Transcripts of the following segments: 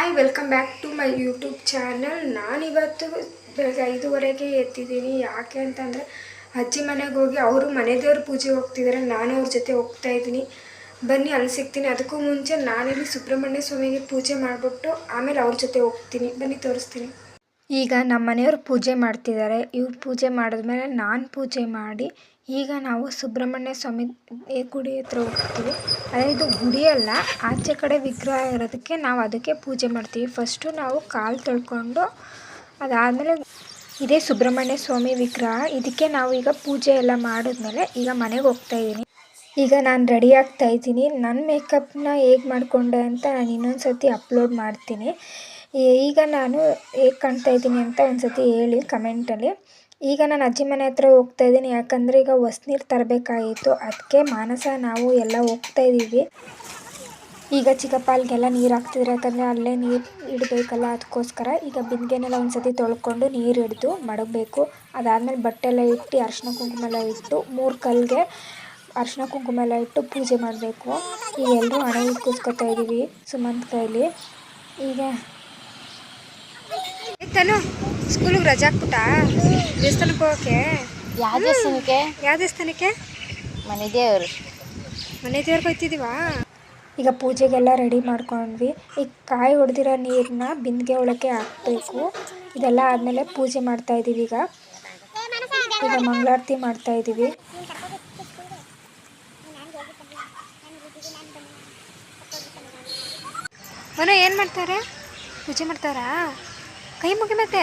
Hi welcome back to my YouTube channel ನಾನಿವತ್ತು ಬೆಳಗ್ಗೆ ಐದುವರೆಗೆ ಎತ್ತಿದ್ದೀನಿ. ಯಾಕೆ ಅಂತಂದರೆ, ಅಜ್ಜಿ ಮನೆಗೆ ಹೋಗಿ ಅವರು ಮನೆ ದೇವ್ರ ಪೂಜೆ ಹೋಗ್ತಿದ್ದಾರೆ ನಾನು ಅವ್ರ ಜೊತೆ ಹೋಗ್ತಾ ಇದ್ದೀನಿ. ಬನ್ನಿ, ಅಲ್ಲಿ ಸಿಗ್ತೀನಿ. ಅದಕ್ಕೂ ಮುಂಚೆ ನಾನಿಲ್ಲಿ ಸುಬ್ರಹ್ಮಣ್ಯ ಸ್ವಾಮಿಗೆ ಪೂಜೆ ಮಾಡಿಬಿಟ್ಟು ಆಮೇಲೆ ಅವ್ರ ಜೊತೆ ಹೋಗ್ತೀನಿ. ಬನ್ನಿ, ತೋರಿಸ್ತೀನಿ. ಈಗ ನಮ್ಮ ಮನೆಯವರು ಪೂಜೆ ಮಾಡ್ತಿದ್ದಾರೆ. ಇವ್ರು ಪೂಜೆ ಮಾಡಿದ್ಮೇಲೆ ನಾನು ಪೂಜೆ ಮಾಡಿ ಈಗ ನಾವು ಸುಬ್ರಹ್ಮಣ್ಯ ಸ್ವಾಮಿ ಗುಡಿ ಹತ್ರ ಹೋಗ್ತೀವಿ. ಅದೇ ಇದು ಗುಡಿ ಅಲ್ಲ, ಆಚೆ ಕಡೆ ವಿಗ್ರಹ ಇರೋದಕ್ಕೆ ನಾವು ಅದಕ್ಕೆ ಪೂಜೆ ಮಾಡ್ತೀವಿ. ಫಸ್ಟು ನಾವು ಕಾಲು ತೊಳ್ಕೊಂಡು ಅದಾದಮೇಲೆ ಇದೇ ಸುಬ್ರಹ್ಮಣ್ಯ ಸ್ವಾಮಿ ವಿಗ್ರಹ, ಇದಕ್ಕೆ ನಾವು ಈಗ ಪೂಜೆ ಎಲ್ಲ ಮಾಡಿದ್ಮೇಲೆ ಈಗ ಮನೆಗೆ ಹೋಗ್ತಾ ಇದ್ದೀನಿ ಈಗ ನಾನು ರೆಡಿ ಆಗ್ತಾ ಇದ್ದೀನಿ. ನನ್ನ ಮೇಕಪ್ನ ಹೇಗೆ ಮಾಡಿಕೊಂಡೆ ಅಂತ ನಾನು ಇನ್ನೊಂದು ಸತಿ ಅಪ್ಲೋಡ್ ಮಾಡ್ತೀನಿ. ಈಗ ನಾನು ಹೇಗೆ ಕಾಣ್ತಾ ಇದ್ದೀನಿ ಅಂತ ಒಂದು ಸತಿ ಹೇಳಿ ಕಮೆಂಟಲ್ಲಿ ಈಗ ನಾನು ಅಜ್ಜಿ ಮನೆ ಹತ್ರ ಹೋಗ್ತಾ ಇದ್ದೀನಿ, ಯಾಕಂದರೆ ಈಗ ಹೊಸ್ನೀರು ತರಬೇಕಾಗಿತ್ತು. ಅದಕ್ಕೆ ಮಾನಸ ನಾವು ಎಲ್ಲ ಹೋಗ್ತಾ ಇದ್ದೀವಿ ಈಗ ಚಿಕ್ಕಪ್ಪ ಅಲ್ಲಿಗೆಲ್ಲ ನೀರು ಹಾಕ್ತಿದ್ರೆ, ಯಾಕಂದರೆ ಅಲ್ಲೇ ನೀರು ಇಡಬೇಕಲ್ಲ ಅದಕ್ಕೋಸ್ಕರ ಈಗ ಬಿಂದಿಗೆನೆಲ್ಲ ಒಂದು ಸತಿ ತೊಳ್ಕೊಂಡು ನೀರು ಹಿಡಿದು ಮಡಗಬೇಕು. ಅದಾದಮೇಲೆ ಬಟ್ಟೆ ಎಲ್ಲ ಇಟ್ಟು, ಅರ್ಶಿನ ಕುಂಕುಮ ಎಲ್ಲ ಇಟ್ಟು, ಮೂರು ಕಲ್ಲಿಗೆ ಅರ್ಶಿನ ಕುಂಕುಮ ಎಲ್ಲ ಇಟ್ಟು ಪೂಜೆ ಮಾಡಬೇಕು. ಈಗ ಎಲ್ಲರೂ ಹಣೆ ಇಕ್ಕಿಸ್ಕೊತಾ ಇದ್ದೀವಿ ಸುಮಂತ್ ಕೈಲಿ. ಈಗ ತನು ಸ್ಕೂಲಿಗೆ ರಜಾ ಹಾಕ್ಬಿಟ್ಟ? ದೇವಸ್ಥಾನಕ್ಕೆ ಹೋಗಕ್ಕೆ? ಯಾವ ದೇವಸ್ಥಾನಕ್ಕೆ? ಯಾವ ದೇವಸ್ಥಾನಕ್ಕೆ? ಮನೆ ದೇವರು. ಮನೆ ದೇವ್ರಿಗೆ ಹೋಗ್ತಿದ್ದೀವಾ ಈಗ ಪೂಜೆಗೆಲ್ಲ ರೆಡಿ ಮಾಡ್ಕೊಂಡ್ವಿ. ಈಗ ಕಾಯಿ ಹೊಡೆದಿರೋ ನೀರನ್ನ ಬಿಂದಿಗೆ ಒಳಕ್ಕೆ ಹಾಕ್ಬೇಕು. ಇದೆಲ್ಲ ಆದಮೇಲೆ ಪೂಜೆ ಮಾಡ್ತಾ ಇದ್ದೀವಿ ಈಗ. ಈಗ ಮಂಗಳಾರತಿ ಮಾಡ್ತಾ ಇದ್ದೀವಿ ಮನೋ ಏನು ಮಾಡ್ತಾರೆ? ಪೂಜೆ ಮಾಡ್ತಾರಾ? ಕೈ ಮುಗಿ ಮತ್ತೆ.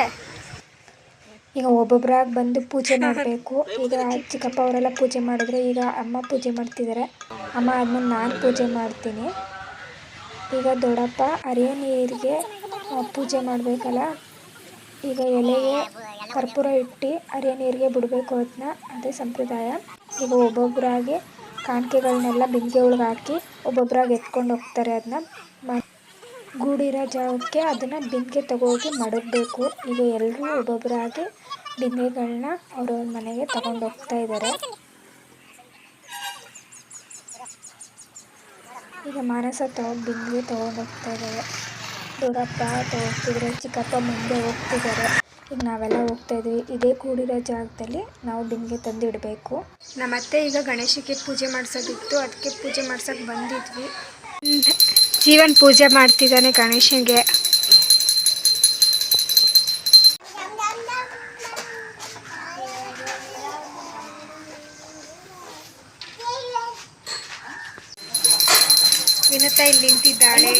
ಈಗ ಒಬ್ಬೊಬ್ಬರಾಗಿ ಬಂದು ಪೂಜೆ ಮಾಡಬೇಕು. ಈಗ ಚಿಕ್ಕಪ್ಪ ಅವರೆಲ್ಲ ಪೂಜೆ ಮಾಡಿದ್ರೆ ಈಗ ಅಮ್ಮ ಪೂಜೆ ಮಾಡ್ತಿದ್ದಾರೆ ಅಮ್ಮ ಆದ್ಮೇಲೆ ನಾನು ಪೂಜೆ ಮಾಡ್ತೀನಿ. ಈಗ ದೊಡ್ಡಪ್ಪ ಅರಿಯ ನೀರಿಗೆ ಪೂಜೆ ಮಾಡಬೇಕಲ್ಲ. ಈಗ ಎಲೆಗೆ ಕರ್ಪೂರ ಇಟ್ಟು ಅರಿಯ ನೀರಿಗೆ ಬಿಡಬೇಕು ಅದನ್ನ ಅದೇ ಸಂಪ್ರದಾಯ. ಈಗ ಒಬ್ಬೊಬ್ಬರಾಗಿ ಕಾಣಿಕೆಗಳನ್ನೆಲ್ಲ ಬಿಂದಿಗೆ ಒಳಗೆ ಹಾಕಿ ಒಬ್ಬೊಬ್ಬರಾಗಿ ಎತ್ಕೊಂಡು ಹೋಗ್ತಾರೆ ಅದನ್ನ ಗೂಡಿರೋ ಜಾಗಕ್ಕೆ ಅದನ್ನು ಬಿಂದಿಗೆ ತಗೋಗಿ ಮಡಗಬೇಕು. ಈಗ ಎಲ್ಲರೂ ಒಬ್ಬೊಬ್ಬರಾಗಿ ಬಿಂದಿಗೆಗಳನ್ನ ಅವ್ರವ್ರ ಮನೆಗೆ ತಗೊಂಡು ಹೋಗ್ತಾ ಇದ್ದಾರೆ ಈಗ ಮಾನಸ ತಗೊಂಡು ಬಿಂದಿಗೆ ತಗೊಂಡು ಹೋಗ್ತಾ ಇದ್ದಾರೆ ದೊಡ್ಡಪ್ಪ ಹೋಗ್ತಿದ್ದಾರೆ ಚಿಕ್ಕಪ್ಪ ಮುಂದೆ ಹೋಗ್ತಿದ್ದಾರೆ ಈಗ ನಾವೆಲ್ಲ ಹೋಗ್ತಾ ಇದ್ವಿ. ಇದೇ ಕೂಡಿರೋ ಜಾಗದಲ್ಲಿ ನಾವು ಬಿಂದಿಗೆ ತಂದು ಇಡಬೇಕು ನಮ್ಮತ್ತೆ ಈಗ ಗಣೇಶಕ್ಕೆ ಪೂಜೆ ಮಾಡಿಸೋದಿತ್ತು. ಅದಕ್ಕೆ ಪೂಜೆ ಮಾಡ್ಸೋಕೆ ಬಂದಿದ್ವಿ. ಜೀವನ್ ಪೂಜೆ ಮಾಡ್ತಿದ್ದಾನೆ ಗಣೇಶನಿಗೆ. ವಿನತಾ ಇಲ್ಲಿ ನಿಂತಿದ್ದಾಳೆ.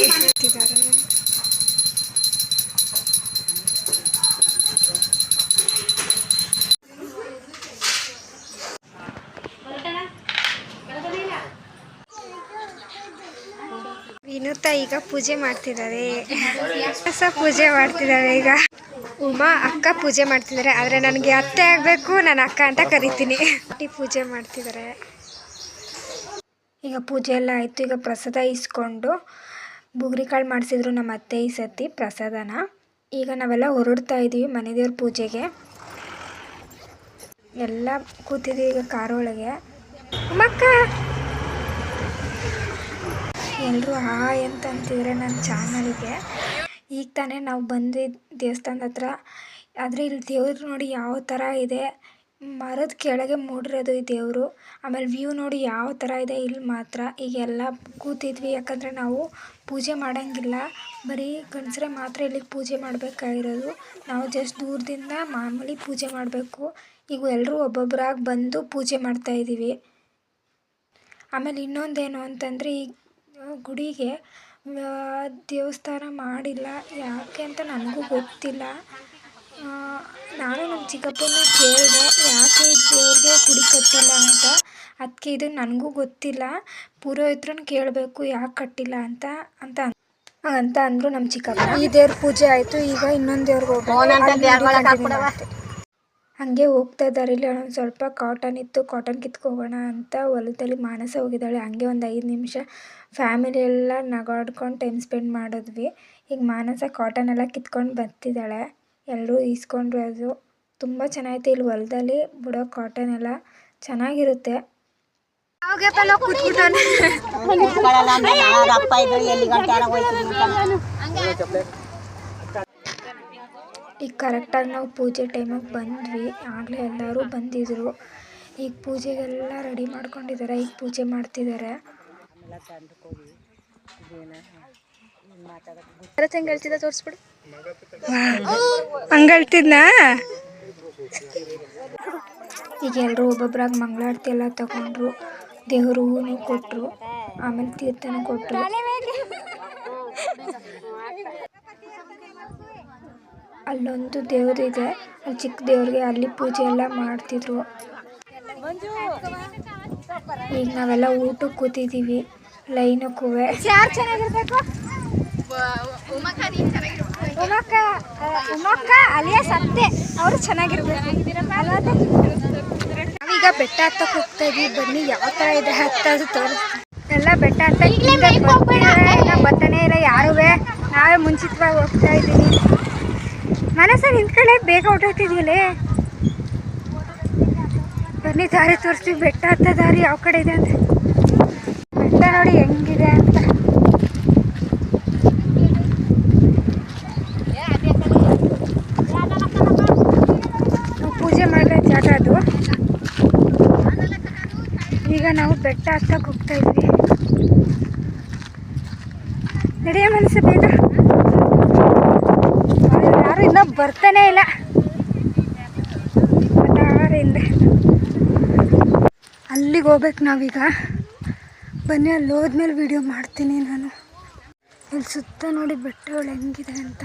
ನಿಂತಿದ್ದಾರೆ ಈಗ ಪೂಜೆ ಮಾಡ್ತಿದ್ದಾರೆ. ಹೊಸ ಪೂಜೆ ಮಾಡ್ತಿದ್ದಾರೆ ಈಗ. ಉಮಾ ಅಕ್ಕ ಪೂಜೆ ಮಾಡ್ತಿದ್ದಾರೆ. ಆದರೆ ನನಗೆ ಅತ್ತೆ ಆಗಬೇಕು, ನಾನು ಅಕ್ಕ ಅಂತ ಕರಿತೀನಿ. ಪೂಜೆ ಮಾಡ್ತಿದ್ದಾರೆ. ಈಗ ಪೂಜೆ ಎಲ್ಲ ಆಯಿತು. ಈಗ ಪ್ರಸಾದ ಇಸ್ಕೊಂಡು ಕಾಳು ಮಾಡಿಸಿದ್ರು ನಮ್ಮ ಅತ್ತೆ ಈ ಸತಿ ಪ್ರಸಾದನ. ಈಗ ನಾವೆಲ್ಲ ಹೊರಡ್ತಾ ಇದ್ದೀವಿ ಮನೆ ದೇವ್ರ ಪೂಜೆಗೆ. ಎಲ್ಲ ಕೂತಿದ್ದೀವಿ ಈಗ ಕಾರೊಳಗೆ. ಉಮ್ಮಕ್ಕ ಎಲ್ಲರೂ ಹಾಯ್ ಅಂತ ಅಂತಿದ್ರೆ ನನ್ನ ಚಾನಲ್ಗೆ. ಈಗ ತಾನೇ ನಾವು ಬಂದ್ವಿ ದೇವಸ್ಥಾನದ ಹತ್ರ. ಆದರೆ ಇಲ್ಲಿ ದೇವ್ರು ನೋಡಿ ಯಾವ ಥರ ಇದೆ. ಮರದ ಕೆಳಗೆ ಮೂಡಿರೋದು ಈ ದೇವರು. ಆಮೇಲೆ ವ್ಯೂ ನೋಡಿ ಯಾವ ಥರ ಇದೆ ಇಲ್ಲಿ ಮಾತ್ರ. ಈಗೆಲ್ಲ ಕೂತಿದ್ವಿ. ಯಾಕಂದರೆ ನಾವು ಪೂಜೆ ಮಾಡೋಂಗಿಲ್ಲ. ಬರೀ ಗಂಡಸ್ರೆ ಮಾತ್ರ ಇಲ್ಲಿಗೆ ಪೂಜೆ ಮಾಡಬೇಕಾಗಿರೋದು. ನಾವು ಜಸ್ಟ್ ದೂರದಿಂದ ಮಾಮೂಲಿ ಪೂಜೆ ಮಾಡಬೇಕು. ಈಗ ಎಲ್ಲರೂ ಒಬ್ಬೊಬ್ಬರಾಗಿ ಬಂದು ಪೂಜೆ ಮಾಡ್ತಾಯಿದ್ದೀವಿ ಆಮೇಲೆ ಇನ್ನೊಂದೇನು ಅಂತಂದರೆ ಈ ಗುಡಿಗೆ ದೇವಸ್ಥಾನ ಮಾಡಿಲ್ಲ. ಯಾಕೆ ಅಂತ ನನಗೂ ಗೊತ್ತಿಲ್ಲ. ಆ, ನಾನು ನಮ್ಮ ಚಿಕ್ಕಪ್ಪನ ಕೇಳಿದೆ ಯಾಕೆ ಈ ದೇವ್ರಿಗೆ ಗುಡಿ ಕಟ್ಟಿಲ್ಲ ಅಂತ. ಅದಕ್ಕೆ ಇದು ನನಗೂ ಗೊತ್ತಿಲ್ಲ. ಪುರೋಹಿತ್ರನ ಕೇಳಬೇಕು ಯಾಕೆ ಕಟ್ಟಿಲ್ಲ ಅಂತ ಅಂತ ಅಂತ ಅಂದರು ನಮ್ಮ ಚಿಕ್ಕಪ್ಪ. ಈ ದೇವ್ರ ಪೂಜೆ ಆಯಿತು ಈಗ ಇನ್ನೊಂದು ದೇವ್ರಿಗೆ ಹಾಗೆ ಹೋಗ್ತಾ ಇದ್ದಾರೆ. ಇಲ್ಲಿ ಒಂದು ಸ್ವಲ್ಪ ಕಾಟನ್ ಇತ್ತು. ಕಾಟನ್ ಕಿತ್ಕೋಗೋಣ ಅಂತ ಹೊಲದಲ್ಲಿ ಮಾನಸ ಹೋಗಿದ್ದಾಳೆ. ಹಂಗೆ ಒಂದು ಐದು ನಿಮಿಷ ಫ್ಯಾಮಿಲಿ ಎಲ್ಲ ನಗಾಡ್ಕೊಂಡು ಟೈಮ್ ಸ್ಪೆಂಡ್ ಮಾಡಿದ್ವಿ. ಈಗ ಮಾನಸ ಕಾಟನ್ ಎಲ್ಲ ಕಿತ್ಕೊಂಡು ಬರ್ತಿದ್ದಾಳೆ. ಎಲ್ಲರೂ ಈಸ್ಕೊಂಡ್ರು ಅದು. ತುಂಬ ಚೆನ್ನಾಗಿತ್ತು ಇಲ್ಲಿ ಹೊಲದಲ್ಲಿ. ಬಿಡೋ ಕಾಟನ್ ಎಲ್ಲ ಚೆನ್ನಾಗಿರುತ್ತೆ. ಈಗ ಕರೆಕ್ಟಾಗಿ ನಾವು ಪೂಜೆ ಟೈಮಿಗೆ ಬಂದ್ವಿ. ಆಗಲೇ ಎಲ್ಲರೂ ಬಂದಿದ್ರು. ಈಗ ಪೂಜೆಗೆಲ್ಲ ರೆಡಿ ಮಾಡ್ಕೊಂಡಿದ್ದಾರೆ. ಈಗ ಪೂಜೆ ಮಾಡ್ತಿದ್ದಾರೆ. ತೋರಿಸ್ಬಿಡು ಹಂಗೆ ಹೇಳ್ತಿದ್ನಾ ಈಗ ಎಲ್ಲರೂ ಒಬ್ಬೊಬ್ರಾಗ ಮಂಗಳಾರತಿ ಎಲ್ಲ ತಗೊಂಡ್ರು. ದೇವ್ರ ಹೂವು ಕೊಟ್ಟರು ಆಮೇಲೆ ತೀರ್ಥನೂ ಕೊಟ್ಟರು ಅಲ್ಲೊಂದು ದೇವರಿದೆ ಇದೆ. ಅಲ್ಲಿ ಚಿಕ್ಕ ದೇವ್ರಿಗೆ ಅಲ್ಲಿ ಪೂಜೆ ಎಲ್ಲ ಮಾಡ್ತಿದ್ರು. ಈಗ ನಾವೆಲ್ಲ ಊಟಕ್ಕೆ ಕೂತಿದ್ದೀವಿ ಲೈನಕ್ಕೂ ಯಾರು ಚೆನ್ನಾಗಿರ್ಬೇಕು? ಉಮಕ್ಕ ಉಮಕ್ಕ ಅಲಿಯ ಸತ್ತೆ ಅವರು ಚೆನ್ನಾಗಿರ್ಬೇಕು. ನಾವೀಗ ಬೆಟ್ಟ ಹತ್ತಕ್ಕೆ ಹೋಗ್ತಾ ಇದೀವಿ. ಬನ್ನಿ ಯಾವ ಥರ ಇದೆ ಹತ್ತದು ತೋರಿಸ್ತೀವಿ ಎಲ್ಲ ಬೆಟ್ಟ ಹತ್ತಕ್ಕೆ ಬರ್ತಾನೆ ಇಲ್ಲ ಯಾರುವೆ. ನಾವೇ ಮುಂಚಿತವಾಗಿ ಹೋಗ್ತಾ ಇದ್ದೀನಿ ಮನಸ್ಸಲ್ಲಿ ನಿಂತ್ಕೊಳ್ಳೆ ಬೇಗ ಹೊರಟೋಗ್ತಿದ್ದೀಲೇ ಬನ್ನಿ, ದಾರಿ ತೋರಿಸ್ತೀವಿ. ಬೆಟ್ಟ ಹತ್ತ ದಾರಿ ಯಾವ ಕಡೆ ಇದೆ ಅಂತ. ಬೆಟ್ಟ ನೋಡಿ ಹೆಂಗಿದೆ ಅಂತ. ಪೂಜೆ ಮಾಡೋ ಜಾಗ ಅದು? ಈಗ ನಾವು ಬೆಟ್ಟ ಹತ್ತಕ್ಕೆ ಹೋಗ್ತಾ ಇದ್ವಿ. ನಡೆಯ ಮನಸ್ಸು ಬೇಗ ಯಾರು ಇನ್ನೂ ಬರ್ತಾನೆ ಇಲ್ಲ ಬಟಾರಿಂದ ಅಲ್ಲಿಗೆ ಹೋಗ್ಬೇಕು ನಾವೀಗ. ಬನ್ನಿ ಅಲ್ಲಿ ಹೋದ್ಮೇಲೆ ವಿಡಿಯೋ ಮಾಡ್ತೀನಿ ನಾನು. ಇಲ್ಲಿ ಸುತ್ತ ನೋಡಿ ಬೆಟ್ಟಗಳು ಹೆಂಗಿದೆ ಅಂತ.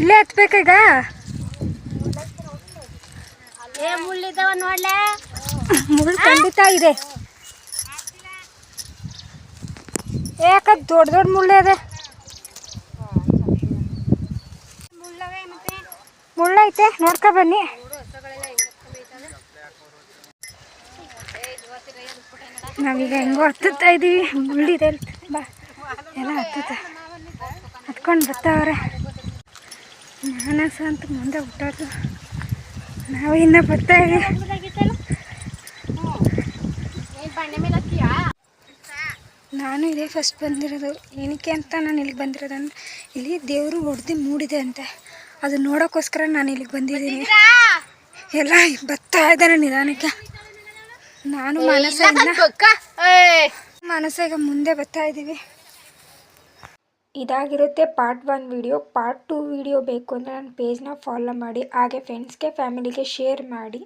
ಇಲ್ಲೇ ಹತ್ಬೇಕೀಗ ಏ ಮುಳ್ಳಿದ್ದವ ನೋಡ್ಲೆ? ಮುಳ್ಳು ಖಂಡಿತ ಇದೆ. ಯಾಕ ದೊಡ್ಡ ದೊಡ್ಡ ಮುಳ್ಳೆ ಅದೆ ಮುಳ್ಳೈತೆ ನೋಡ್ಕೊ ಬನ್ನಿ. ನಾವೀಗ ಹೆಂಗೋ ಹತ್ತುತ್ತಾ ಇದ್ದೀವಿ ಮುಳ್ಳಿದೆ. ಬಾ, ಎಲ್ಲ ಹತ್ತುತ್ತ. ಹತ್ಕೊಂಡು ಬರ್ತಾವ್ರೆ ಮಾನಸ ಅಂತ ಮುಂದೆ ಹುಟ್ಟೋದು. ನಾವು ಇನ್ನ ಬರ್ತಾ ಇದೀವಿ. ನಾನು ಇದೇ ಫಸ್ಟ್ ಬಂದಿರೋದು. ಏನಕ್ಕೆ ಅಂತ ನಾನು ಇಲ್ಲಿಗೆ ಬಂದಿರೋದು ಅಂದ್ರೆ, ಇಲ್ಲಿ ದೇವರು ಹೊಡೆದು ಮೂಡಿದೆ ಅಂತೆ. ಅದು ನೋಡೋಕ್ಕೋಸ್ಕರ ನಾನು ಇಲ್ಲಿಗೆ ಬಂದಿದ್ದೀನಿ. ಎಲ್ಲ ಬರ್ತಾ ಇದ್ದಾನೆ ನಿಧಾನಕ್ಕೆ. ನಾನು ಮನಸ್ಸಿನ ಮಾನಸ ಈಗ ಮುಂದೆ ಬರ್ತಾ ಇದ್ದೀವಿ. ಇದಾಗಿರುತ್ತೆ part one video part two video ಬೇಕು ಅಂದರೆ ನನ್ನ ಪೇಜ್ನ ಫಾಲೋ ಮಾಡಿ ಹಾಗೆ ಫ್ರೆಂಡ್ಸ್ಗೆ ಫ್ಯಾಮಿಲಿಗೆ ಶೇರ್ ಮಾಡಿ.